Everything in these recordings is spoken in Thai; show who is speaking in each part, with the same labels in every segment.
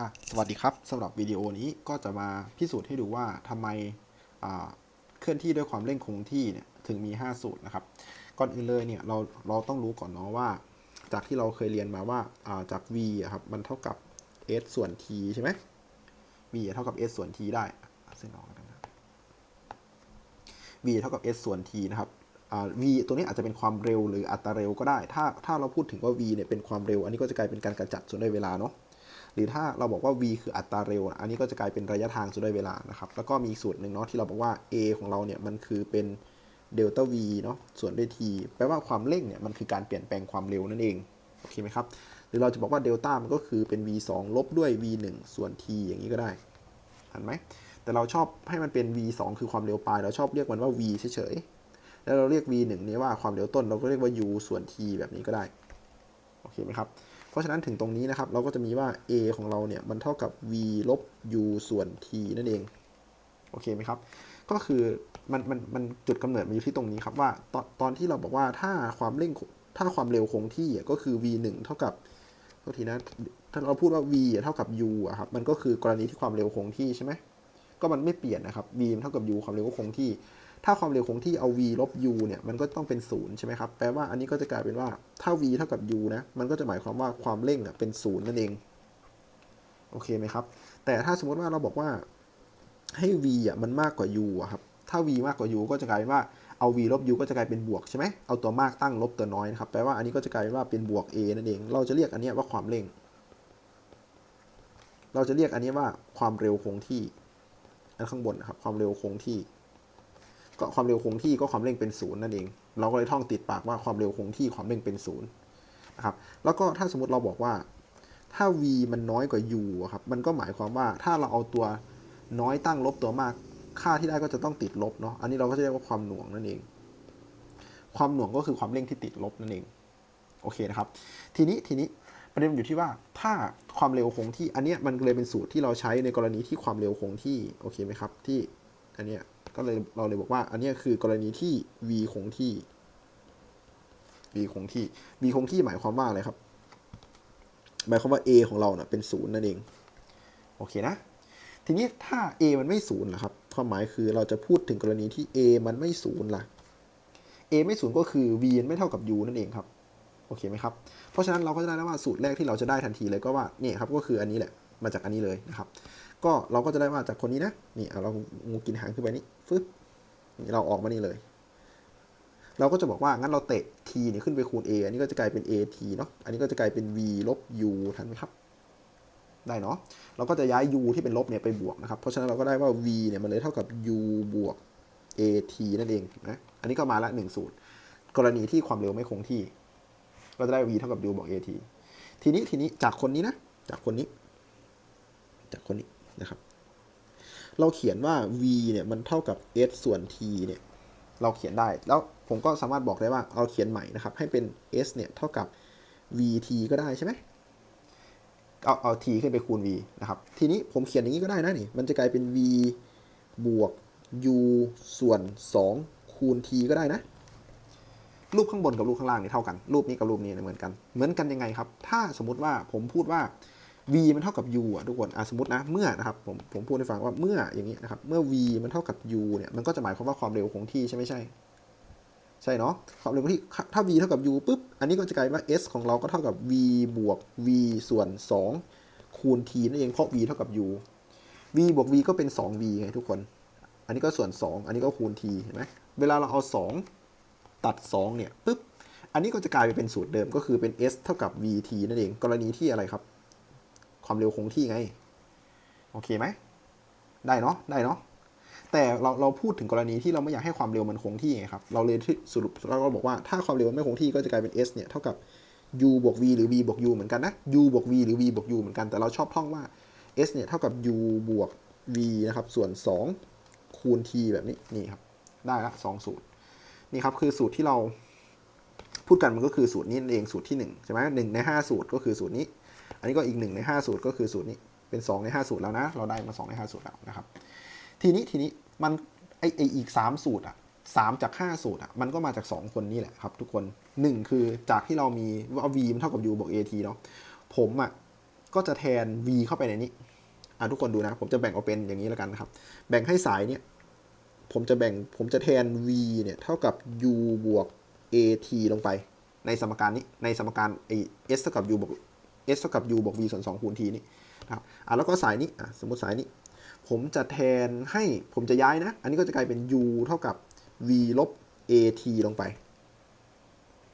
Speaker 1: อะสวัสดีครับสำหรับวิดีโอนี้ก็จะมาพิสูจน์ให้ดูว่าทำไมเคลื่อนที่ด้วยความเร่งคงที่เนี่ยถึงมี 5 สูตรนะครับ ก่อนอื่นเลยเนี่ยเราเราต้องรู้ก่อนเนาะว่า จากที่เราเคยเรียนมาว่าาจาก v อะครับมันเท่ากับ s ส่วน t ใช่ไหม v เท่ากับ s ส่วน t ได้เส้นออกกันนะ v เท่ากับ s ส่วน t นะครับ v ตัวนี้อาจจะเป็นความเร็วหรืออัตราเร็วก็ได้ ถ้าถ้าเราพูดถึงว่า v เนี่ยเป็นความเร็ว อันนี้ก็จะกลายเป็นการกระจัดส่วนด้วยเวลาเนาะ หรือถ้าเราบอกว่า v คืออัตราเร็วอันนี้ก็จะกลายเป็นระยะทางส่วนด้วยเวลานะครับ แล้วก็มีสูตรหนึ่งเนาะที่เราบอกว่า a ของเราเนี่ยมันคือเป็นเดลต้า v เนาะส่วนด้วย t แปลว่าความเร่งเนี่ยมันคือการเปลี่ยนแปลงความเร็วนั่นเองโอเคไหมครับหรือเราจะบอกว่าเดลต้ามันก็คือเป็น v 2ลบด้วย v 1ส่วน t อย่างนี้ก็ได้เห็นไหมแต่เราชอบให้มันเป็น v 2คือความเร็วปลายเราชอบเรียกมันว่า v เฉยๆแล้วเราเรียก v 1นี้ว่าความเร็วต้น เราก็เรียกว่า u ส่วน t แบบนี้ก็ได้โอเคไหมครับ ราะฉะนั้นถึงตรงนี้นะครับ เราก็จะมีว่า a ของเราเนี่ยมันเท่ากับ v ลบ u ส่วน t นั่นเอง โอเคไหมครับ ก็คือมันมันมันจุดกำเนิดมันอยู่ที่ตรงนี้ครับว่าตอนตอนที่เราบอกว่าถ้าความเร่งถ้าความเร็วคงที่ก็คือ v 1เท่ากับโทษทีนะถ้าเราพูดว่า v เท่ากับ u อะครับ มันก็คือกรณีที่ความเร็วคงที่ใช่ไหม ก็มันไม่เปลี่ยนนะครับ v เท่ากับ u ความเร็วก็คงที่ ถ้าความเร็วคงที่เอา v ลบ u เนี่ยมันก็ต้องเป็นศูนย์ใช่ไหมครับ แปลว่าอันนี้ก็จะกลายเป็นว่าถ้า v เท่ากับ u นะ มันก็จะหมายความว่าความเร่งอะเป็นศูนย์นั่นเอง โอเคไหมครับ แต่ถ้าสมมติว่าเราบอกว่าให้ v อะมันมากกว่า u อะครับ ถ้า v มากกว่า u ก็จะกลายเป็นว่าเอา v ลบ u ก็จะกลายเป็นบวกใช่ไหมเอาตัวมากตั้งลบตัวน้อยนะครับ แปลว่าอันนี้ก็จะกลายเป็นว่าเป็นบวก a นั่นเอง เราจะเรียกอันเนี้ยว่าความเร่ง เราจะเรียกอันนี้ว่าความเร็วคงที่ อันข้างบนนะครับ ความเร็วคงที่ ก็ความเร็วคงที่ก็ความเร่งเป็นศูนย์นั่นเอง เราก็เลยท่องติดปากว่าความเร็วคงที่ความเร่งเป็นศูนย์นะครับ แล้วก็ถ้าสมมติเราบอกว่า ถ้า v มันน้อยกว่า u ครับ มันก็หมายความว่าถ้าเราเอาตัวน้อยตั้งลบตัวมาก ค่าที่ได้ก็จะต้องติดลบเนาะ อันนี้เราก็จะเรียกว่าความหน่วงนั่นเอง ความหน่วงก็คือความเร่งที่ติดลบนั่นเอง โอเคนะครับ ทีนี้ ทีนี้ประเด็นมันอยู่ที่ว่าถ้าความเร็วคงที่ อันเนี้ยมันเลยเป็นสูตรที่เราใช้ในกรณีที่ความเร็วคงที่ โอเคไหมครับ ที่ อันเนี้ย ก็เลยเราเลยบอกว่า อันนี้คือกรณีที่ v คงที่ v คงที่ v คงที่หมายความว่าอะไรครับ หมายความว่า a ของเราเนะ่ะเป็นศูนย์นั่นเอง โอเคนะ ทีนี้ถ้า a มันไม่ศูนย์นะครับ ความหมายคือเราจะพูดถึงกรณีที่ a มันไม่ศูนย์ล่ะ a ไม่ศูนย์ก็คือ v ไม่เท่ากับ u นั่นเองครับโอเคไหมครับ เพราะฉะนั้นเราก็จะได้แล้วว่าสูตรแรกที่เราจะได้ทันทีเลยก็ว่าเนี่ยครับก็คืออันนี้แหละ มาจากอันนี้เลยนะครับ ก็เราก็จะได้ว่าจากคนนี้นะนี่เอาเรางูกินหางขึ้นไปนี่ฟึบนี่เราออกมานี่เลย เราก็จะบอกว่างั้นเราเตะ t เนี่ยขึ้นไปคูณ a อันนี้ก็จะกลายเป็น a t เนาะอันนี้ก็จะกลายเป็น v ลบ u ทันไหมครับ ได้เนาะเราก็จะย้าย u ที่เป็นลบเนี่ยไปบวกนะครับ เพราะฉะนั้นเราก็ได้ว่า v เนี่ยมันเลยเท่ากับ u บวก a t นั่นเองนะอันนี้ก็มาละหนึ่งสูตร กรณีที่ความเร็วไม่คงที่ ก็จะได้ v เท่ากับ u บวก at ทีนี้ทีนี้จากคนนี้นะ จากคนนี้ จากคนนี้ นะครับ เราเขียนว่า v เนี่ยมันเท่ากับ s ส่วน t เนี่ยเราเขียนได้ แล้วผมก็สามารถบอกได้ว่าเราเขียนใหม่นะครับ ให้เป็น s เนี่ยเท่ากับ vt ก็ได้ใช่ไหมเอาเอา t ขึ้นไปคูณ v นะครับ ทีนี้ผมเขียนอย่างนี้ก็ได้นะนี่ มันจะกลายเป็น v บวก u ส่วน 2 คูณ t ก็ได้นะ รูปข้างบนกับรูปข้างล่างนี่เท่ากัน รูปนี้กับรูปนี้เหมือนกัน เหมือนกันยังไงครับ ถ้าสมมติว่าผมพูดว่า v มันเท่ากับ u อะทุกคนอะสมมตินะ เมื่อนะครับผมผมพูดให้ฟังว่าเมื่ออย่างนี้นะครับ เมื่อ v มันเท่ากับ u เนี่ย มันก็จะหมายความว่าความเร็วคงที่ใช่ไม่ใช่ ใช่เนาะ ความเร็วคงที่ถ้า v เท่ากับ u ปุ๊บ อันนี้ก็จะกลายว่า s ของเราก็เท่ากับ v บวก v ส่วน 2 คูณ t นั่นเองเพราะ v เท่ากับ u v บวก v ก็เป็น 2v ไงทุกคน อันนี้ก็ส่วน 2 อันนี้ก็คูณ t เห็นไหมเวลาเราเอา 2 ตัด 2 เนี่ยปุ๊บ อันนี้ก็จะกลายไปเป็นสูตรเดิมก็คือเป็น s เท่ากับ vt นั่นเอง กรณีที่อะไรครับ ความเร็วคงที่ไง โอเคไหม ได้เนาะได้เนาะแต่เราเราพูดถึงกรณีที่เราไม่อยากให้ความเร็วมันคงที่ไงครับ เราเลยที่สรุปเราก็บอกว่าถ้าความเร็วมันไม่คงที่ก็จะกลายเป็น s เนี่ยเท่ากับ u บวก v หรือ v บวก u เหมือนกันนะ u บวก v หรือ v บวก u เหมือนกันแต่เราชอบท่องว่า s เนี่ยเท่ากับ u บวก v นะครับส่วน 2 คูณ t แบบนี้นี่ครับ ได้ละสองสูตรนี่ครับคือสูตรที่เราพูดกันมันก็คือสูตรนี้เองสูตรที่1ใช่ไหมหนึ่งใน 5 สูตรก็คือสูตรนี้ อันนี้ก็อีก 1 ใน 5 สูตรก็คือสูตรนี้เป็น 2 ใน 5 สูตรแล้วนะ เราได้มา 2 ใน 5 สูตรแล้วนะครับ ทีนี้ทีนี้มันไอไออีก 3 สูตรอะสามจาก 5 สูตรอะมันก็มาจาก 2 คนนี้แหละครับทุกคน 1 คือจากที่เรามีว่า v มันเท่ากับ u บวก at เนาะผมอะก็จะแทน v เข้าไปในนี้อะทุกคนดูนะ ผมจะแบ่งออกเป็นอย่างนี้แล้วกันนะครับ แบ่งให้สายเนี่ยผมจะแบ่งผมจะแทน v เนี่ยเท่ากับ u บวก at ลงไป ในสมการนี้ในสมการไอ s เท่ากับ u บวก s เท่ากับ u บวก v ส่วน2คูณ t นี่นะครับอะแล้วก็สายนี้อะสมมติสายนี้ ผมจะแทนให้ผมจะย้ายนะ อันนี้ก็จะกลายเป็น u เท่ากับ v ลบ at ลงไป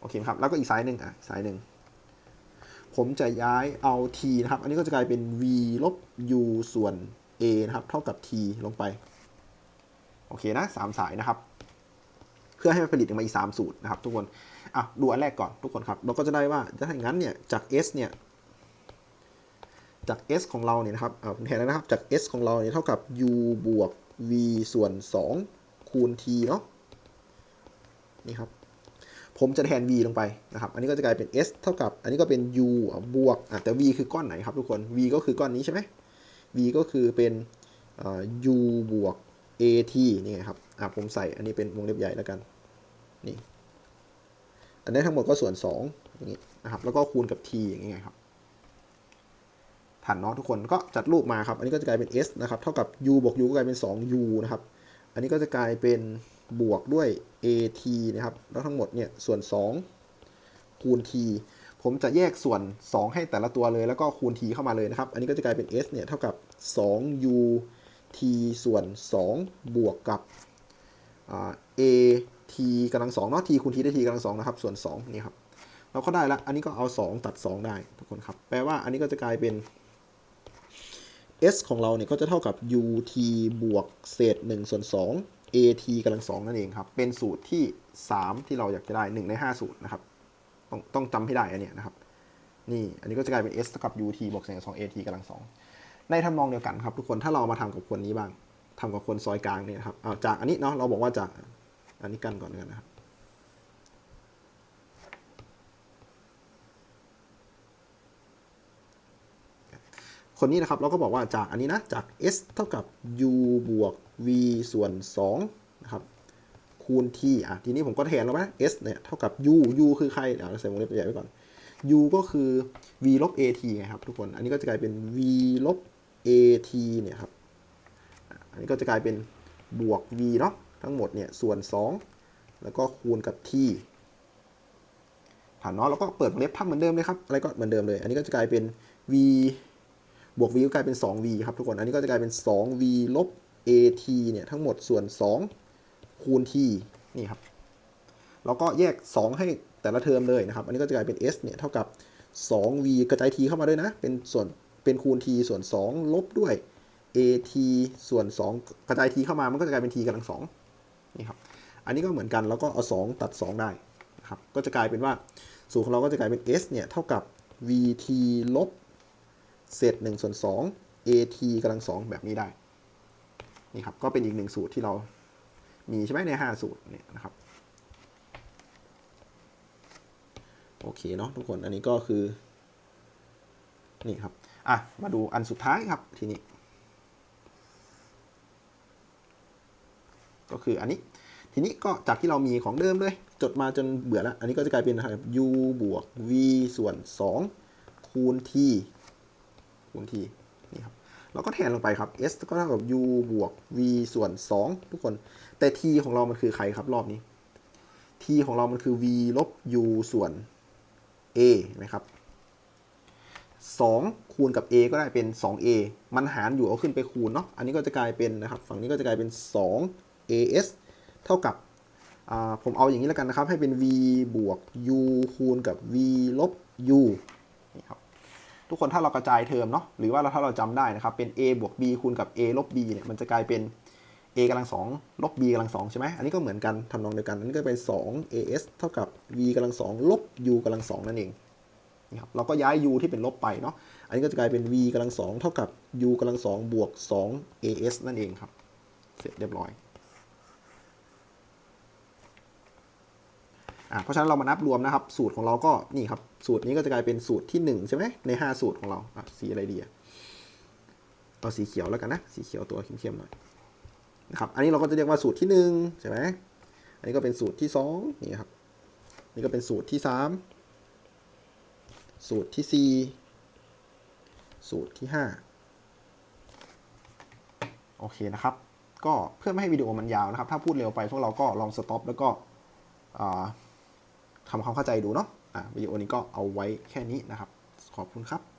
Speaker 1: โอเคครับ แล้วก็อีกสายหนึ่งอะสายหนึ่งผมจะย้ายเอา t นะครับ อันนี้ก็จะกลายเป็น v ลบ u ส่วน a นะครับ เท่ากับ t ลงไป โอเคนะสามสายนะครับ เพื่อให้มันผลิตออกมาอีก 3 สูตรนะครับทุกคน อะ ดูอันแรกก่อนทุกคนครับ เราก็จะได้ว่าถ้าอย่างนั้นเนี่ย จาก s เนี่ย จาก s ของเราเนี่ยนะครับอ่าผมแทนแล้วนะครับจาก s ของเราเนี่ยเท่ากับ u บวก v ส่วน 2 คูณ t เนาะนี่ครับผมจะแทน v ลงไปนะครับ อันนี้ก็จะกลายเป็น s เท่ากับ อันนี้ก็เป็น u บวกอะแต่ v คือก้อนไหนครับทุกคน v ก็คือก้อนนี้ใช่ไหม v ก็คือเป็น u บวก at นี่ไงครับอะผมใส่อันนี้เป็นวงเล็บใหญ่แล้วกัน นี่ อันนี้ทั้งหมดก็ส่วน 2 อย่างนี้นะครับ แล้วก็คูณกับ t อย่างนี้ไงครับ ฐานเนาะทุกคนก็จัดรูปมาครับ อันนี้ก็จะกลายเป็น s นะครับ เท่ากับ u บวก u ก็กลายเป็น 2u นะครับ อันนี้ก็จะกลายเป็นบวกด้วย at นะครับ แล้วทั้งหมดเนี่ยส่วน 2 คูณ t ผมจะแยกส่วน 2 ให้แต่ละตัวเลย แล้วก็คูณ t เข้ามาเลยนะครับ อันนี้ก็จะกลายเป็น s เนี่ยเท่ากับ 2u t ส่วน 2 บวกกับ a t กำลัง2เนาะ t คูณ t ได้ t กำลัง2นะครับ ส่วน2นี่ครับ เราก็ได้ละ อันนี้ก็เอา 2 ตัด 2 ได้ทุกคนครับ แปลว่าอันนี้ก็จะกลายเป็น s ของเราเนี่ยก็จะเท่ากับ ut บวกเศษ1ส่วน2 at กำลัง2นั่นเองครับ เป็นสูตรที่ 3 ที่เราอยากจะได้ 1 ใน 5 สูตรนะครับ ต้องต้องจำให้ได้อันเนี้ยนะครับ นี่อันนี้ก็จะกลายเป็น s เท่ากับ ut บวกเศษ2 at กำลัง2ในทำนองเดียวกันครับ ทุกคนถ้าเรามาทำกับคนนี้บ้างทำกับคนซอยกลางเนี่ยครับเอาจากอันนี้เนาะเราบอกว่าจากอันนี้กันก่อนกันนะครับ คนนี้นะครับเราก็บอกว่าจากอันนี้นะจาก s เท่ากับ u บวก v ส่วน2นะครับคูณ t อะทีนี้ผมก็แทนแล้วไหม s เนี่ยเท่ากับ u u คือใครเดี๋ยวเราใส่วงเล็บใหญ่ไว้ก่อน u ก็คือ v ลบ at ไงครับทุกคนอันนี้ก็จะกลายเป็น v ลบ at เนี่ยครับอันนี้ก็จะกลายเป็นบวก v เนาะทั้งหมดเนี่ยส่วน 2 แล้วก็คูณกับ t ผ่านเนาะแล้วก็เปิดวงเล็บพับเหมือนเดิมเลยครับอะไรก็เหมือนเดิมเลย อันนี้ก็จะกลายเป็น v บวก v ก็กลายเป็น 2v ครับทุกคน อันนี้ก็จะกลายเป็น 2v ลบ at เนี่ยทั้งหมดส่วน 2 คูณ t นี่ครับ แล้วก็แยก 2 ให้แต่ละเทอมเลยนะครับ อันนี้ก็จะกลายเป็น s เนี่ยเท่ากับ 2v กระจาย t เข้ามาด้วยนะ เป็นส่วนเป็นคูณ t ส่วน 2 ลบด้วย at ส่วน 2 กระจาย t เข้ามา มันก็จะกลายเป็น t กำลัง2นี่ครับ อันนี้ก็เหมือนกัน แล้วก็เอา 2 ตัด 2 ได้นะครับ ก็จะกลายเป็นว่า สูตรของเราก็จะกลายเป็น s เนี่ยเท่ากับ vt ลบ เศษ1ส่วน2 at กำลัง2แบบนี้ได้ นี่ครับ ก็เป็นอีกหนึ่งสูตรที่เรามีใช่ไหมใน 5 สูตรเนี่ยนะครับ โอเคเนาะทุกคน อันนี้ก็คือ นี่ครับ อะ มาดูอันสุดท้ายครับทีนี้ ก็คืออันนี้ ทีนี้ก็จากที่เรามีของเดิมเลย จดมาจนเบื่อแล้ว อันนี้ก็จะกลายเป็นนะครับ u บวก v ส่วน 2 คูณ t คูณ t นี่ครับเราก็แทนลงไปครับ s ก็เท่ากับ u บวก v ส่วน 2 ทุกคน แต่ t ของเรามันคือใครครับรอบนี้ t ของเรามันคือ v ลบ u ส่วน a เห็นไหมครับ 2 คูณกับ a ก็ได้เป็น 2a มันหารอยู่เอาขึ้นไปคูณเนาะ อันนี้ก็จะกลายเป็นนะครับ ฝั่งนี้ก็จะกลายเป็น 2as เท่ากับผมเอาอย่างนี้แล้วกันนะครับ ให้เป็น v บวก u คูณกับ v ลบ u นี่ครับ ทุกคนถ้าเรากระจายเทอมเนาะหรือว่าเราถ้าเราจำได้นะครับเป็น a บวก b คูณกับ a ลบ b เนี่ยมันจะกลายเป็น a กำลังสองลบ b กำลังสองใช่ไหมอันนี้ก็เหมือนกันทำนองเดียวกันอันนี้ก็เป็น 2as เท่ากับ v กำลังสองลบ u กำลังสองนั่นเองนี่ครับเราก็ย้าย u ที่เป็นลบไปเนาะอันนี้ก็จะกลายเป็น v กำลังสองเท่ากับ u กำลังสองบวก 2as นั่นเองครับ เสร็จเรียบร้อย อะเพราะฉะนั้นเรามานับรวมนะครับ สูตรของเราก็นี่ครับ สูตรนี้ก็จะกลายเป็นสูตรที่ 1 ใช่ไหมใน 5 สูตรของเราอะสีอะไรดีอะเอาสีเขียวแล้วกันนะ สีเขียวตัวเข้มๆหน่อยนะครับ อันนี้เราก็จะเรียกว่าสูตรที่1ใช่ไหมอันนี้ก็เป็นสูตรที่2นี่ครับ นี่ก็เป็นสูตรที่ 3 สูตรที่สูตรที่ 5 โอเคนะครับ ก็เพื่อไม่ให้วิดีโอมันยาวนะครับ ถ้าพูดเร็วไปพวกเราก็ลองสต็อปแล้วก็อ่า ทำความเข้าใจดูเนาะอ่าวิดีโอนี้ก็เอาไว้แค่นี้นะครับ ขอบคุณครับ